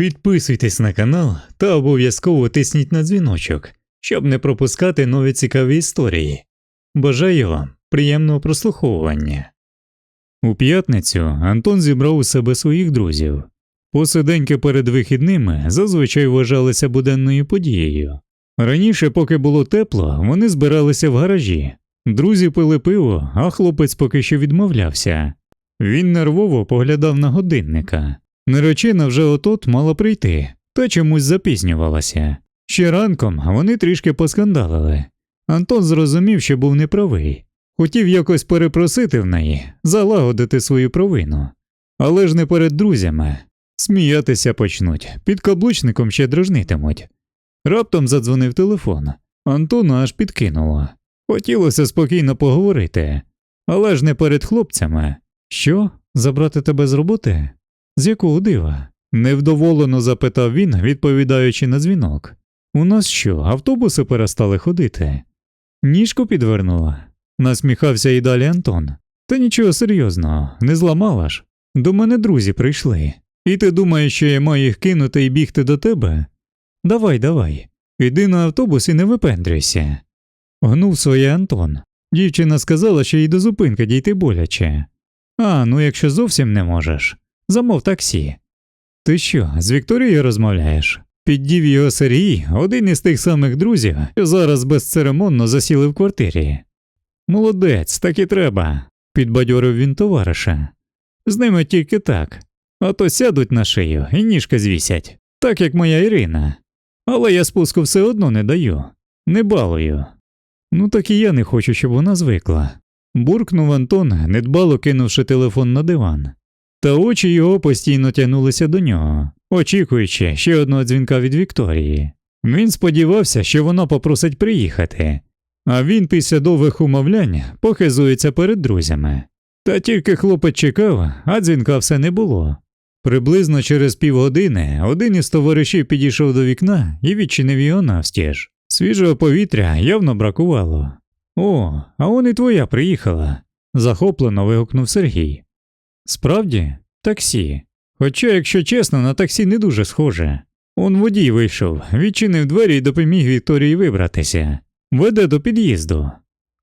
Підписуйтесь на канал та обов'язково тисніть на дзвіночок, щоб не пропускати нові цікаві історії. Бажаю вам приємного прослуховування. У п'ятницю Антон зібрав у себе своїх друзів. Посиденьки перед вихідними зазвичай вважалися буденною подією. Раніше, поки було тепло, вони збиралися в гаражі. Друзі пили пиво, а хлопець поки що відмовлявся. Він нервово поглядав на годинника. Наречена вже отот мала прийти, та чомусь запізнювалася. Ще ранком вони трішки поскандалили. Антон зрозумів, що був неправий. Хотів якось перепросити в неї, залагодити свою провину. Але ж не перед друзями. Сміятися почнуть, під каблучником ще дражнитимуть. Раптом задзвонив телефон. Антону аж підкинуло. Хотілося спокійно поговорити, але ж не перед хлопцями. Що, забрати тебе з роботи? З якого дива? невдоволено запитав він, відповідаючи на дзвінок. У нас що, автобуси перестали ходити? Ніжку підвернула, насміхався і далі Антон. Та нічого серйозного, не зламала ж. До мене друзі прийшли. І ти думаєш, що я маю їх кинути і бігти до тебе? Давай, давай, іди на автобус і не випендрюйся. Гнув своє Антон. Дівчина сказала, що їй до зупинки дійти боляче. А, ну якщо зовсім не можеш, замов таксі. Ти що, з Вікторією розмовляєш? Піддів його Сергій, один із тих самих друзів, що зараз безцеремонно засіли в квартирі. Молодець, так і треба, підбадьорив він товариша. З ними тільки так, а то сядуть на шию і ніжка звісять, так як моя Ірина. Але я спуску все одно не даю, не балую. Ну так і я не хочу, щоб вона звикла. Буркнув Антон, недбало кинувши телефон на диван. Та очі його постійно тягнулися до нього, очікуючи ще одного дзвінка від Вікторії. Він сподівався, що вона попросить приїхати, а він після довгих умовлянь похизується перед друзями. Та тільки хлопець чекав, а дзвінка все не було. Приблизно через півгодини один із товаришів підійшов до вікна і відчинив його навстіж. Свіжого повітря явно бракувало. О, а он і твоя приїхала, захоплено вигукнув Сергій. Справді, таксі. Хоча, якщо чесно, на таксі не дуже схоже. Он водій вийшов, відчинив двері і допоміг Вікторії вибратися. Веде до під'їзду.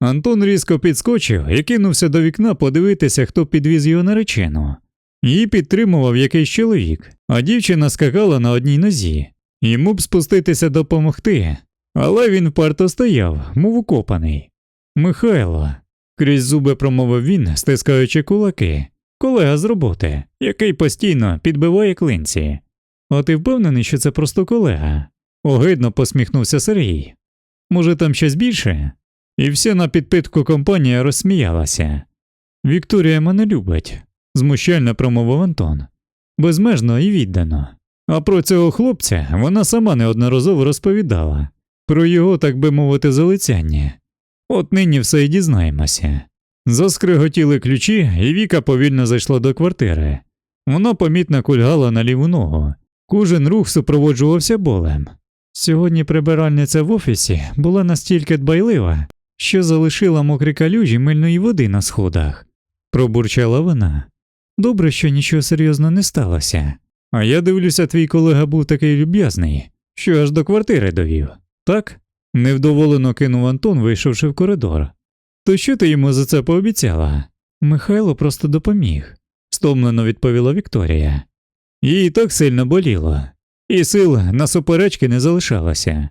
Антон різко підскочив і кинувся до вікна подивитися, хто підвіз його наречену. Її підтримував якийсь чоловік, а дівчина скакала на одній нозі. Йому б спуститися допомогти, але він вперто стояв, мов укопаний. Михайло, крізь зуби промовив він, стискаючи кулаки, колега з роботи, який постійно підбиває клинці. А ти впевнений, що це просто колега? Огидно посміхнувся Сергій. Може, там щось більше? І вся на підпитку компанія розсміялася. Вікторія мене любить, змущально промовив Антон. Безмежно і віддано. А про цього хлопця вона сама неодноразово розповідала, про його, так би мовити, залицяння. От нині все й дізнаємося. Заскриготіли ключі, і Віка повільно зайшла до квартири. Вона помітно кульгала на ліву ногу. Кожен рух супроводжувався болем. Сьогодні прибиральниця в офісі була настільки дбайлива, що залишила мокрі калюжі мильної води на сходах, пробурчала вона. Добре, що нічого серйозно не сталося. А я дивлюся, твій колега був такий люб'язний, що аж до квартири довів, так? невдоволено кинув Антон, вийшовши в коридор. То що ти йому за це пообіцяла? Михайло просто допоміг, стомлено відповіла Вікторія. Їй так сильно боліло, і сил на суперечки не залишалося.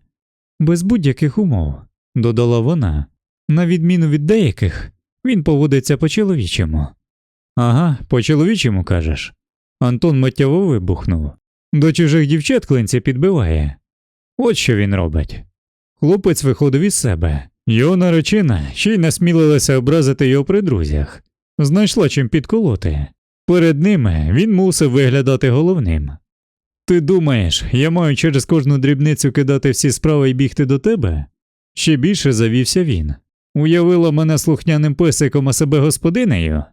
Без будь-яких умов, додала вона. На відміну від деяких, він поводиться по чоловічому. Ага, по чоловічому кажеш. Антон миттєво вибухнув. До чужих дівчат клинці підбиває. От що він робить. Хлопець виходив із себе. Його наречена ще й насмілилася образити його при друзях, знайшла чим підколоти. Перед ними він мусив виглядати головним. Ти думаєш, я маю через кожну дрібницю кидати всі справи і бігти до тебе? Ще більше завівся він. Уявила мене слухняним песиком, а себе господинею?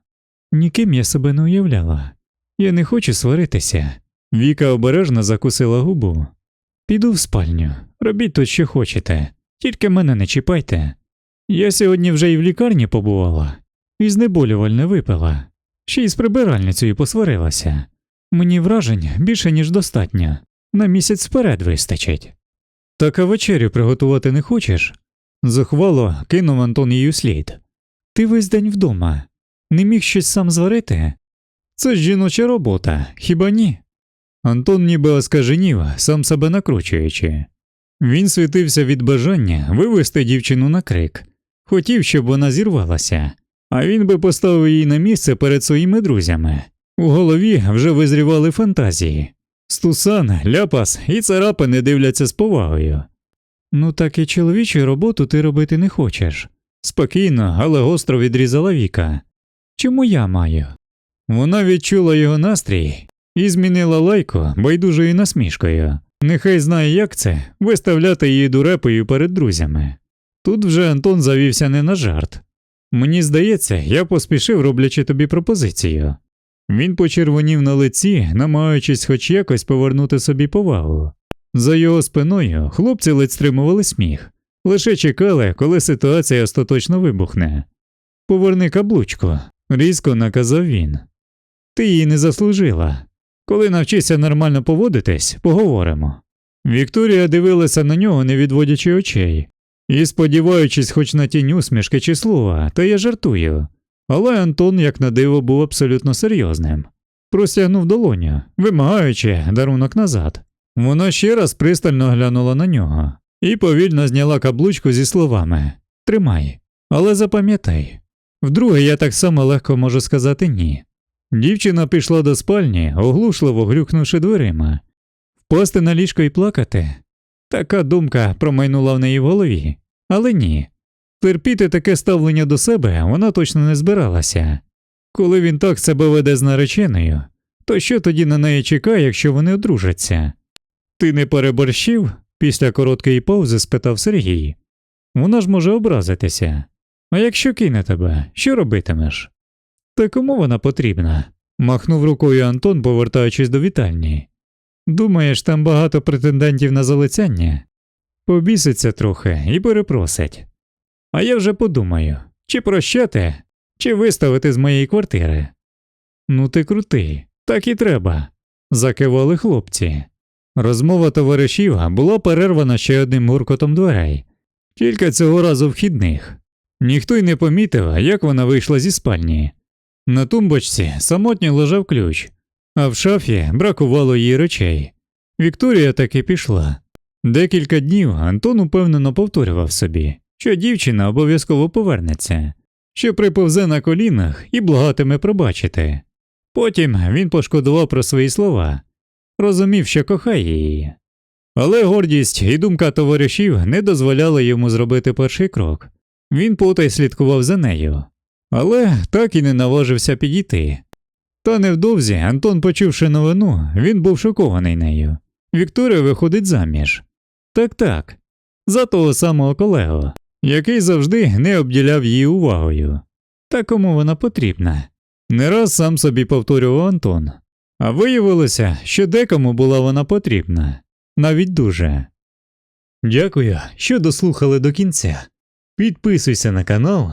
Ніким я себе не уявляла. Я не хочу сваритися. Віка обережно закусила губу. Піду в спальню, робіть тут, що хочете, тільки мене не чіпайте. Я сьогодні вже і в лікарні побувала, і знеболювальне випила, ще й з прибиральницею посварилася. Мені вражень більше, ніж достатньо. На місяць вперед вистачить. Так а вечерю приготувати не хочеш? Зухвало кинув Антон її слід. Ти весь день вдома. Не міг щось сам зварити? Це ж жіноча робота, хіба ні? Антон ніби оскаженів, сам себе накручуючи. Він світився від бажання вивести дівчину на крик, хотів, щоб вона зірвалася, а він би поставив її на місце перед своїми друзями. У голові вже визрівали фантазії. Стусан, ляпас і царапини дивляться з повагою. Ну так і чоловічу роботу ти робити не хочеш. Спокійно, але гостро відрізала Віка. Чому я маю? Вона відчула його настрій і змінила лайку байдужою насмішкою. Нехай знає, як це виставляти її дурепою перед друзями. Тут вже Антон завівся не на жарт. Мені здається, я поспішив, роблячи тобі пропозицію. Він почервонів на лиці, намагаючись хоч якось повернути собі повагу. За його спиною хлопці ледь стримували сміх, лише чекали, коли ситуація остаточно вибухне. Поверни каблучку, різко наказав він. Ти її не заслужила. Коли навчишся нормально поводитись, поговоримо. Вікторія дивилася на нього, не відводячи очей, і сподіваючись хоч на тінь усмішки чи слова, та я жартую. Але Антон, як на диво, був абсолютно серйозним. Простягнув долоню, вимагаючи дарунок назад. Вона ще раз пристально глянула на нього і повільно зняла каблучку зі словами Тримай, але запам'ятай. Вдруге, я так само легко можу сказати ні. Дівчина пішла до спальні, оглушливо глюкнувши дверима. Впасти на ліжко і плакати. Така думка промайнула в неї в голові, але ні. Терпіти таке ставлення до себе вона точно не збиралася. Коли він так себе веде з нареченою, то що тоді на неї чекає, якщо вони одружаться? Ти не переборщив? після короткої паузи спитав Сергій. Вона ж може образитися. А якщо кине тебе, що робитимеш? Та кому вона потрібна? махнув рукою Антон, повертаючись до вітальні. Думаєш, там багато претендентів на залицяння? Побіситься трохи і перепросить. А я вже подумаю, чи прощати, чи виставити з моєї квартири. Ну ти крутий, так і треба, закивали хлопці. Розмова товаришів була перервана ще одним гуркотом дверей, тільки цього разу вхідних. Ніхто й не помітив, як вона вийшла зі спальні. На тумбочці самотньо лежав ключ, а в шафі бракувало її речей. Вікторія таки пішла. Декілька днів Антон упевнено повторював собі, що дівчина обов'язково повернеться, що приповзе на колінах і благатиме пробачити. Потім він пошкодував про свої слова, розумів, що кохає її. Але гордість і думка товаришів не дозволяли йому зробити перший крок. Він потай слідкував за нею, але так і не наважився підійти. Та невдовзі Антон, почувши новину, він був шокований нею. Вікторія виходить заміж. Так так, за того самого колегу, який завжди не обділяв її увагою. Та кому вона потрібна? Не раз сам собі повторював Антон, а виявилося, що декому була вона потрібна, навіть дуже. Дякую, що дослухали до кінця. Підписуйся на канал